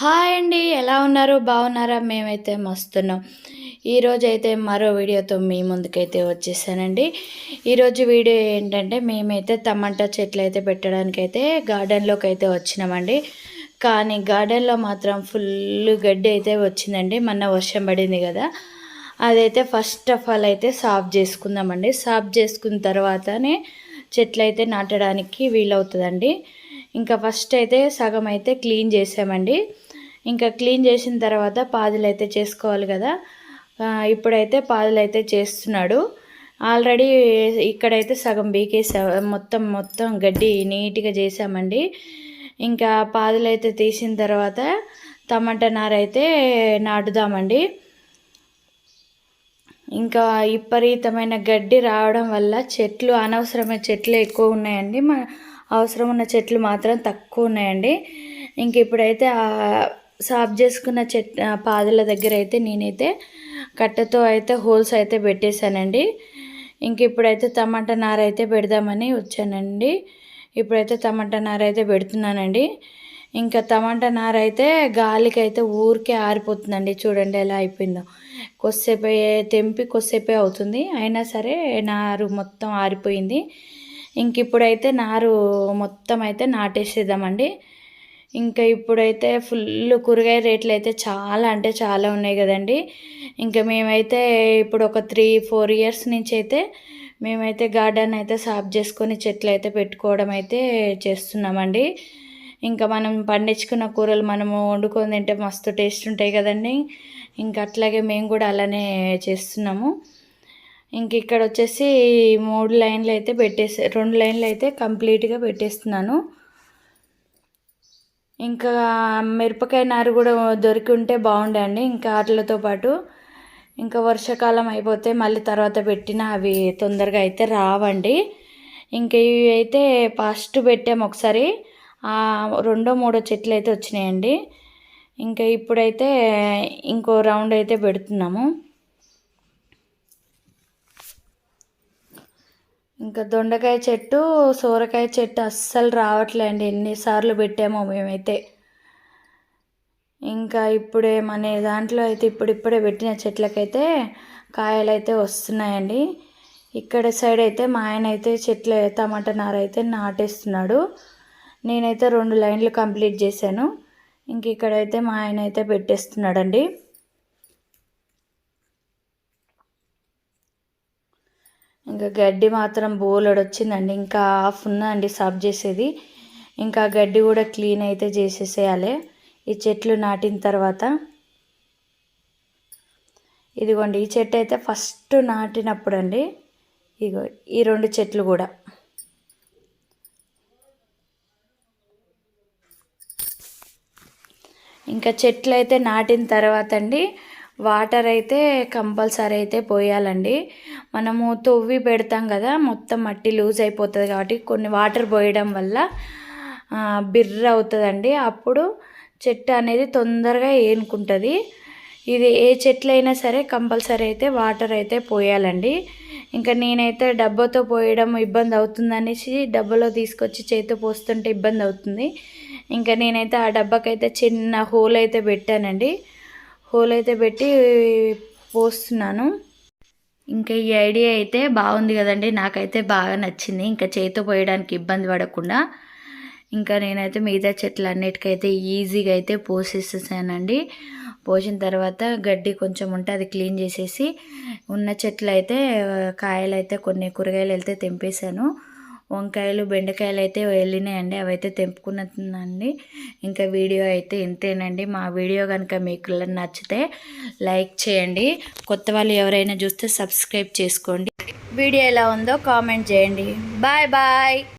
Hi అండి ఎలా ఉన్నారు? బాగున్నారా? మేమైతే మస్తున్నాం. ఈరోజు అయితే మరో వీడియోతో మీ ముందుకైతే వచ్చేసానండి. ఈరోజు వీడియో ఏంటంటే మేమైతే టమాటా చెట్లు అయితే పెట్టడానికైతే గార్డెన్లోకి అయితే వచ్చినామండి. కానీ గార్డెన్లో మాత్రం ఫుల్ గడ్డి అయితే వచ్చిందండి. మొన్న వర్షం పడింది కదా. అదైతే ఫస్ట్ ఆఫ్ ఆల్ అయితే సాఫ్ చేసుకుందామండి. సాఫ్ చేసుకున్న తర్వాతనే చెట్లు అయితే నాటడానికి వీలవుతుందండి. ఇంకా ఫస్ట్ అయితే సగం అయితే క్లీన్ చేసామండి. ఇంకా క్లీన్ చేసిన తర్వాత పాదులు అయితే చేసుకోవాలి కదా. ఇప్పుడైతే పాదులు అయితే చేస్తున్నాడు. ఆల్రెడీ ఇక్కడైతే సగం బీకేసా మొత్తం మొత్తం గడ్డి నీట్గా చేసామండి. ఇంకా పాదులు అయితే తీసిన తర్వాత టమాటా నార అయితే నాటుదామండి. ఇంకా విపరీతమైన గడ్డి రావడం వల్ల చెట్లు అనవసరమైన చెట్లు ఎక్కువ ఉన్నాయండి. మన అవసరం ఉన్న చెట్లు మాత్రం తక్కువ ఉన్నాయండి. ఇంక ఇప్పుడైతే సాఫ్ చేసుకున్న చెట్ పాదుల దగ్గర అయితే నేనైతే కట్టెతో అయితే హోల్స్ అయితే పెట్టేశానండి. ఇంక ఇప్పుడైతే టమాటా నార అయితే పెడదామని వచ్చానండి. ఇప్పుడైతే టమాటా నార అయితే పెడుతున్నానండి. ఇంకా టమాటా నార అయితే గాలికి అయితే ఊరికే ఆరిపోతుందండి. చూడండి ఎలా అయిపోయిందో. కొద్దిసేపే తెంపి కొద్దిసేపే అవుతుంది. అయినా సరే నారు మొత్తం ఆరిపోయింది. ఇంక ఇప్పుడైతే నారు మొత్తం అయితే నాటేసేద్దామండి. ఇంకా ఇప్పుడైతే ఫుల్ కూరగాయ రేట్లు అయితే చాలా అంటే చాలా ఉన్నాయి కదండి. ఇంకా మేమైతే ఇప్పుడు ఒక త్రీ ఫోర్ ఇయర్స్ నుంచి అయితే మేమైతే గార్డెన్ అయితే సాఫ్ చేసుకొని చెట్లు అయితే పెట్టుకోవడం అయితే చేస్తున్నామండి. ఇంకా మనం పండించుకున్న కూరలు మనము వండుకొని తింటే మస్తు టేస్ట్ ఉంటాయి కదండి. ఇంకా అట్లాగే మేము కూడా అలానే చేస్తున్నాము. ఇంక ఇక్కడ వచ్చేసి మూడు లైన్లు అయితే పెట్టేసి రెండు లైన్లు అయితే కంప్లీట్గా పెట్టేస్తున్నాను. ఇంకా మిరపకాయ నారు కూడా దొరికి ఉంటే బాగుండే అండి ఇంకా వాటితో పాటు. ఇంకా వర్షాకాలం అయిపోతే మళ్ళీ తర్వాత పెట్టిన అవి తొందరగా అయితే రావండి. ఇంకా ఇవి అయితే ఫస్ట్ పెట్టాము ఒకసారి. రెండో మూడో చెట్లు అయితే వచ్చినాయండి. ఇంకా ఇప్పుడైతే ఇంకో రౌండ్ అయితే పెడుతున్నాము. ఇంకా దొండకాయ చెట్టు సోరకాయ చెట్టు అస్సలు రావట్లేండి ఎన్నిసార్లు పెట్టామో మేమైతే. ఇంకా ఇప్పుడే మన దాంట్లో అయితే ఇప్పుడిప్పుడే పెట్టిన చెట్లకైతే కాయలు అయితే వస్తున్నాయండి. ఇక్కడ సైడ్ అయితే మా ఆయన అయితే చెట్ల టమాటా నార అయితే నాటేస్తున్నాడు. నేనైతే రెండు లైన్లు కంప్లీట్ చేశాను. ఇంక ఇక్కడైతే మా ఆయన అయితే పెట్టేస్తున్నాడండి. ఇంకా గడ్డి మాత్రం బోలెడు వచ్చిందండి. ఇంకా హాఫ్ ఉందండి సబ్ చేసేది. ఇంకా గడ్డి కూడా క్లీన్ అయితే చేసేసేయాలి. ఈ చెట్లు నాటిన తర్వాత ఇదిగోండి ఈ చెట్టు అయితే ఫస్ట్ నాటినప్పుడు అండి ఇగో ఈ రెండు చెట్లు కూడా. ఇంకా చెట్లు అయితే నాటిన తర్వాత అండి వాటర్ అయితే కంపల్సరీ అయితే పోయాలండి. మనము తొవ్వి పెడతాం కదా మొత్తం మట్టి లూజ్ అయిపోతుంది కాబట్టి కొన్ని వాటర్ పోయడం వల్ల బిర్ర అవుతుందండి. అప్పుడు చెట్టు అనేది తొందరగా ఏనుకుంటుంది. ఇది ఏ చెట్లు అయినా సరే కంపల్సరీ అయితే వాటర్ అయితే పోయాలండి. ఇంకా నేనైతే డబ్బాతో పోయడం ఇబ్బంది అవుతుందనేసి డబ్బాలో తీసుకొచ్చి చేతితో పోస్తుంటే ఇబ్బంది అవుతుంది. ఇంకా నేనైతే ఆ డబ్బాకైతే చిన్న హోల్ అయితే పెట్టానండి. హోల్ అయితే పెట్టి పోస్తున్నాను. ఇంకా ఈ ఐడియా అయితే బాగుంది కదండి. నాకైతే బాగా నచ్చింది. ఇంకా చేతితో పోయడానికి ఇబ్బంది పడకుండా. ఇంకా నేనైతే మిగతా చెట్లు అన్నిటికైతే ఈజీగా అయితే పోసేసేసానండి. పోసిన తర్వాత గడ్డి కొంచెం ఉంటే అది క్లీన్ చేసేసి ఉన్న చెట్లు అయితే కాయలు అయితే కొన్ని కూరగాయలు వెళ్తే తెంపేశాను. వంకాయలు బెండకాయలు అయితే వెళ్ళినాయండి అవైతే తెంపుకున్నానండి ఇంకా వీడియో అయితే ఇంతేనండి. మా వీడియో కనుక మీకు నచ్చితే లైక్ చేయండి. కొత్త వాళ్ళు ఎవరైనా చూస్తే సబ్స్క్రైబ్ చేసుకోండి. వీడియో ఎలా ఉందో కామెంట్ చేయండి. Bye bye.